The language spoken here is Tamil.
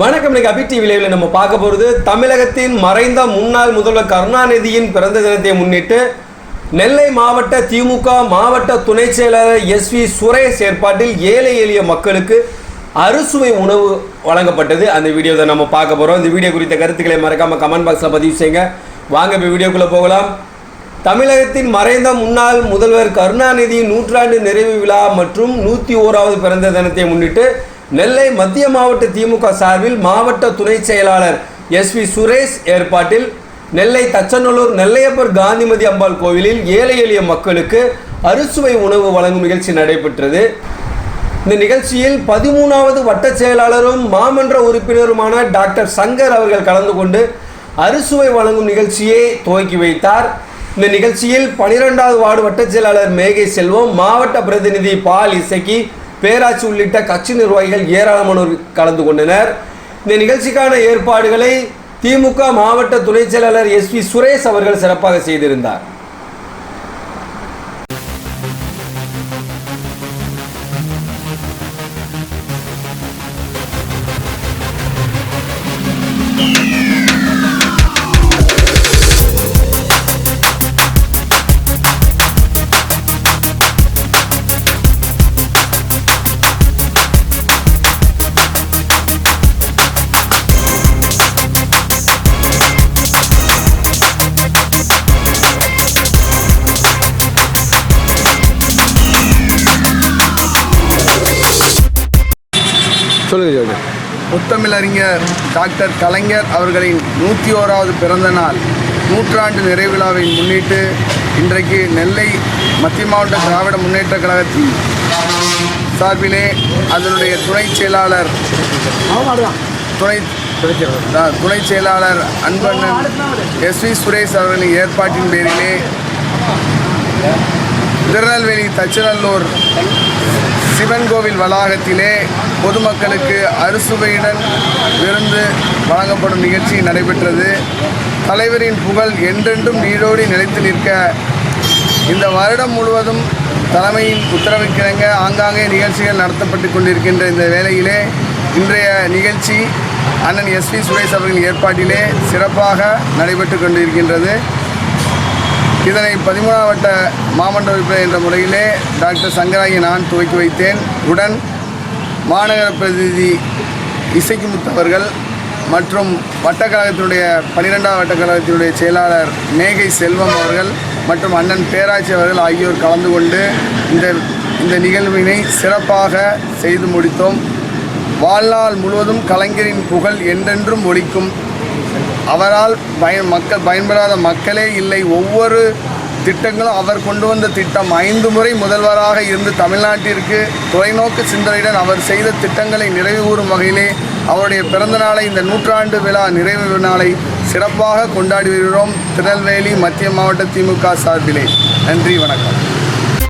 வணக்கம். இன்னைக்கு அபி டிவியில் நம்ம பார்க்க போகிறது தமிழகத்தின் மறைந்த முன்னாள் முதல்வர் கருணாநிதியின் பிறந்த தினத்தை முன்னிட்டு நெல்லை மாவட்ட திமுக மாவட்ட துணை செயலாளர் எஸ் வி சுரேஷ் ஏற்பாட்டில் ஏழை எளிய மக்களுக்கு அறுசுவை உணவு வழங்கப்பட்டது. அந்த வீடியோ தான் நம்ம பார்க்க போகிறோம் இந்த வீடியோ குறித்த கருத்துக்களை மறக்காம கமெண்ட் பாக்ஸில் பதிவு செய்யுங்க. வாங்க இப்போ வீடியோக்குள்ளே போகலாம். தமிழகத்தின் மறைந்த முன்னாள் முதல்வர் கருணாநிதியின் நூற்றாண்டு நிறைவு விழா மற்றும் நூற்றி ஓராவது பிறந்த தினத்தை முன்னிட்டு நெல்லை மத்திய மாவட்ட திமுக சார்பில் மாவட்ட துணை செயலாளர் எஸ் வி சுரேஷ் ஏற்பாட்டில் நெல்லை தச்சநல்லூர் நெல்லையப்பர் காந்திமதி அம்பாள் கோவிலில் ஏழை எளிய மக்களுக்கு அறுசுவை உணவு வழங்கும் நிகழ்ச்சி நடைபெற்றது. இந்த நிகழ்ச்சியில் பதிமூணாவது வட்ட செயலாளரும் மாமன்ற உறுப்பினருமான டாக்டர் சங்கர் அவர்கள் கலந்து கொண்டு அறுசுவை வழங்கும் நிகழ்ச்சியை துவக்கி வைத்தார். இந்த நிகழ்ச்சியில் பனிரெண்டாவது வார்டு வட்டச் செயலாளர் மேகை செல்வம் மாவட்ட பிரதிநிதி பால் இசக்கி பேராட்சி உள்ளிட்ட கட்சி நிர்வாகிகள் ஏராளமானோர் கலந்து கொண்டனர். இந்த நிகழ்ச்சிக்கான ஏற்பாடுகளை திமுக மாவட்ட துணைச் செயலாளர் எஸ் வி சுரேஷ் அவர்கள் சிறப்பாக செய்திருந்தார். சொல்லுங்க முத்தமிழறிஞர் டாக்டர் கலைஞர் அவர்களின் நூற்றி ஓராவது பிறந்த நாள். நூற்றாண்டு நிறைவிழாவை முன்னிட்டு இன்றைக்கு நெல்லை மத்திய மாவட்ட திராவிட முன்னேற்ற கழகத்தின் சார்பிலே அதனுடைய துணை செயலாளர் துணை துணைச் துணை செயலாளர் அன்பண்ணன் எஸ் வி சுரேஷ் அவர்களின் ஏற்பாட்டின் பேரிலே திருநெல்வேலி தச்சநல்லூர் சிவன் கோவில் வளாகத்திலே பொதுமக்களுக்கு அறுசுவையுடன் விருந்து வழங்கப்படும் நிகழ்ச்சி நடைபெற்றது. தலைவரின் புகழ் என்றென்றும் நீரோடி நிலைத்து நிற்க இந்த வருடம் முழுவதும் தலைமையின் உத்தரவுக்கிணங்க ஆங்காங்கே நிகழ்ச்சிகள் நடத்தப்பட்டு கொண்டிருக்கின்ற இந்த வேளையிலே இன்றைய நிகழ்ச்சி அண்ணன் எஸ் வி சுரேஷ் அவர்களின் ஏற்பாட்டிலே சிறப்பாக நடைபெற்று கொண்டிருக்கின்றது. இதனை பதிமூணாம் வட்ட மாமண்ட உறுப்பினர் என்ற முறையிலே டாக்டர் சங்கராகி நான் துவக்கி வைத்தேன். உடன் மாநகர பிரதிநிதி இசைக்கு முத்தவர்கள் மற்றும் வட்டக்கழகத்தினுடைய பன்னிரெண்டாம் வட்டக்கழகத்தினுடைய செயலாளர் மேகை செல்வம் அவர்கள் மற்றும் அண்ணன் பேராட்சி அவர்கள் ஆகியோர் கலந்து கொண்டு இந்த இந்த நிகழ்வினை சிறப்பாக செய்து முடித்தோம். வாழ்நாள் முழுவதும் கலைஞரின் புகழ் என்றென்றும் ஒழிக்கும் அவரால் பயன் மக்கள் பயன்பெறாத மக்களே இல்லை. ஒவ்வொரு திட்டங்களும் அவர் கொண்டு வந்த திட்டம். ஐந்து முறை முதல்வராக இருந்து தமிழ்நாட்டிற்கு தொலைநோக்கு சிந்தனையுடன் அவர் செய்த திட்டங்களை நிறைவு கூறும் வகையிலே அவருடைய பிறந்த நாளை இந்த நூற்றாண்டு விழா நிறைவு நாளை சிறப்பாக கொண்டாடி வருகிறோம். திருநெல்வேலி மத்திய மாவட்ட திமுக சார்பிலே. நன்றி வணக்கம்.